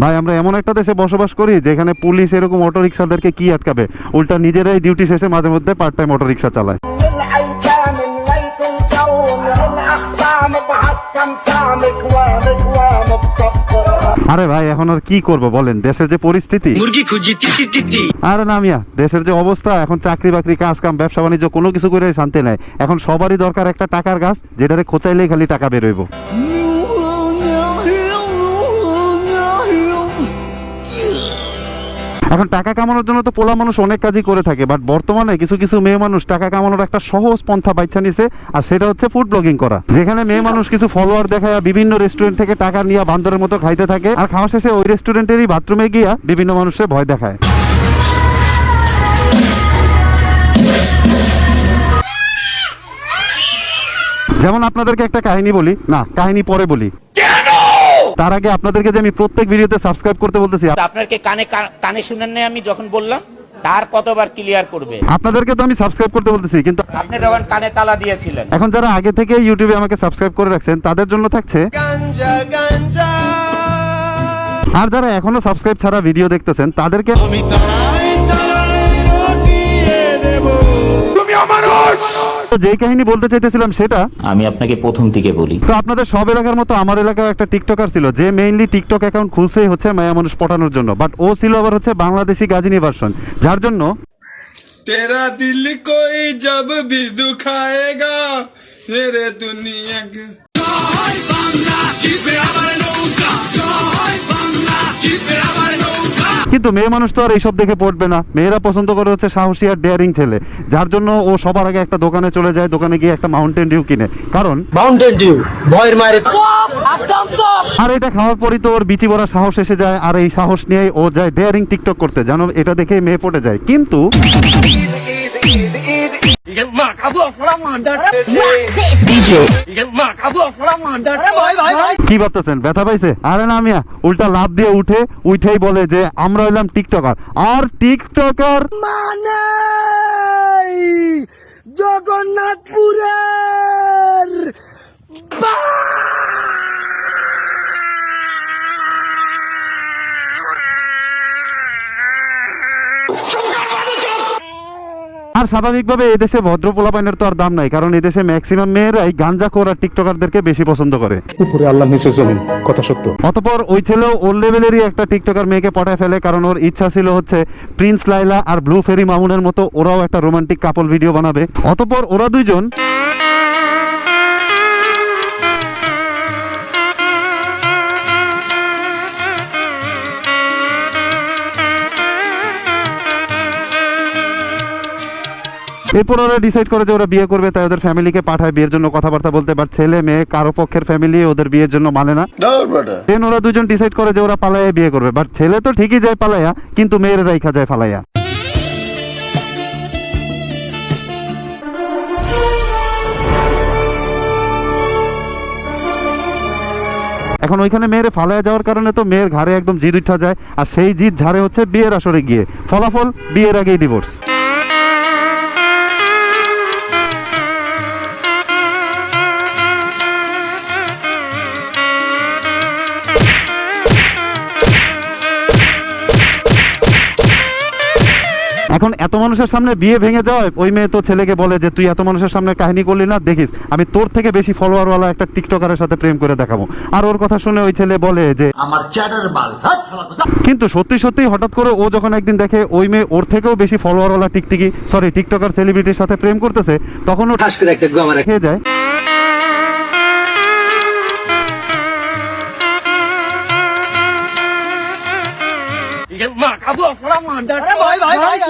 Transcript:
ভাই আমরা এমন একটা দেশে বসবাস করি যেখানে পুলিশ এরকম অটোরিকশাদেরকে কি আটকাবে? উল্টা নিজেরাই ডিউটি শেষে মাঝে মধ্যে পার্ট টাইম অটোরিকশা চালায়। আরে ভাই এখন আর কি করব বলেন? দেশের যে পরিস্থিতি। আরে নামিয়া দেশের যে অবস্থা এখন চাকরি বাকরি কাজ কাম ব্যবসা বাণিজ্য কোনো কিছু করে শান্তি নাই। এখন সবারই দরকার একটা টাকার গাছ যেটারে খোঁচাইলেই খালি টাকা বেরোইবো। এখন টাকা কামানোর জন্য তো পোলা মানুষ অনেক কাজই করে থাকে বাট বর্তমানে কিছু কিছু মেয়ে মানুষ টাকা কামানোর একটা সহজ পন্থা বাইছা নিছে, আর সেটা হচ্ছে ফুড ব্লগিং করা। যেখানে মেয়ে মানুষ কিছু ফলোয়ার দেখায় বিভিন্ন রেস্টুরেন্ট থেকে টাকা নিয়ে বান্দরের মতো খাইতে থাকে, আর খাওয়া শেষে ওই রেস্টুরেন্টেরই বাথরুমে গিয়া বিভিন্ন মানুষের ভয় দেখায়। যেমন আপনাদেরকে একটা কাহিনী বলি, না, কাহিনী পরে বলি। তার আগে আপনাদেরকে যে আমি প্রত্যেক ভিডিওতে সাবস্ক্রাইব করতে বলতেছি আপনাকে কানে কানে শুনেন নাই আমি যখন বললাম তার কতবার ক্লিয়ার করবে? আপনাদেরকে তো আমি সাবস্ক্রাইব করতে বলতেছি কিন্তু আপনি যখন কানে তালা দিয়েছিলেন। এখন যারা আগে থেকে ইউটিউবে আমাকে সাবস্ক্রাইব করে রাখছেন তাদের জন্য থাকছে গাঞ্জা গাঞ্জা। আর যারা এখনও সাবস্ক্রাইব ছাড়া ভিডিও দেখতেছেন তাদেরকে তো যে কাহিনী বলতে চাইতেছিলাম সেটা আমি আপনাকে প্রথম থেকে বলি। তো আপনাদের সব এলাকার মতো আমার এলাকার একটা টিকটকার ছিল যে মেইনলি টিকটক অ্যাকাউন্ট খুলছে হচ্ছে মায়া মানুষ পটানোর জন্য বাট ও ছিল আবার হচ্ছে বাংলাদেশি গাজী নিবাসন যার জন্য তেরা দিল কোই জব ভি দুখায়েগা মেরে দুনিয়া কিন্তু মেয়ে মানুষ তো আর এইসব দেখে পড়বে না। মেয়েরা পছন্দ করে হচ্ছে সাহসী আর ডেয়ারিং ছেলে। যার জন্য ও সবার আগে একটা দোকানে চলে যায় দোকানে গিয়ে একটা মাউন্টেন ডিউ কিনে। কারণ মাউন্টেন ডিউ ভয়ের মায়ের আর এটা খাওয়ার পরই তো ওর বিচি বড়া সাহস এসে যায় আর এই সাহস নিয়ে ও যায় ডেয়ারিং টিকটক করতে জানো এটা দেখে মেয়ে পড়ে যায়। কিন্তু কি ভাবতেছেন? ব্যথা পাইছে? আরে না মিয়া, উল্টা লাভ দিয়ে উঠে, উঠেই বলে যে আমরা হইলাম টিকটকার। আর টিকটকার মানে জগন্নাথপুরের আর স্বাভাবিকভাবে এদেশে ভদ্র পোলাপাইনের তো আর দাম নাই কারণ এদেশে ম্যাক্সিমাম মেয়েরাই গাঞ্জা কোর আর টিকটকারদেরকে বেশি পছন্দ করে। উপরে আল্লাহ নিচে জমিন কথা সত্য। অতপর ওই ছেলেও ওর লেভেলেরই একটা টিকটকার মেয়েকে পটায় ফেলে কারণ ওর ইচ্ছা ছিল হচ্ছে প্রিন্স লাইলা আর ব্লু ফেরি মামুনের মতো ওরাও একটা রোমান্টিক কাপল ভিডিও বানাবে। অতপর ওরা দুইজন এরপর ওরা ডিসাইড করে যে ওরা বিয়ে করবে তাই ওদের ফ্যামিলিকে পাঠায় বিয়ের জন্য কথাবার্তা বলতে পার ছেলে মেয়ে কারও পক্ষের ফ্যামিলি ওদের বিয়ের জন্য মানে না। দেন ওরা দুজন ডিসাইড করে যে ওরা পালাইয়া বিয়ে করবে বাট ছেলে তো ঠিকই যায় পালাইয়া কিন্তু মেয়ের রাইখা যায় ফালাইয়া। এখন ওইখানে মেয়ের ফালায়া যাওয়ার কারণে তো মেয়ের ঘাড়ে একদম জিদ উঠা যায় আর সেই জিদ ঝাড়ে হচ্ছে বিয়ের আসরে গিয়ে। ফলাফল বিয়ের আগেই ডিভোর্স এখন এত মানুষের সামনে বিয়ে ভেঙে যাওয়ায় ওই মেয়ে তো ছেলেকে বলে যে তুই এত মানুষের সামনে কাহিনী করলি না? দেখিস আমি তোর থেকে বেশি ফলোয়ারওয়ালা একটা টিকটকারের সাথে প্রেম করে দেখাবো। আর ওর কথা শুনে ওই ছেলে বলে যে আমার চ্যাটার বাল কিন্তু সত্যি সত্যি হঠাৎ করে ও যখন একদিন দেখে ওই মেয়ে ওর থেকেও বেশি ফলোয়ারওয়ালা টিকটিকি সরি টিকটকার সেলিব্রিটির সাথে প্রেম করতেছে তখন ও ঠাস করে 马嘎布弗拉马的，来来来来来。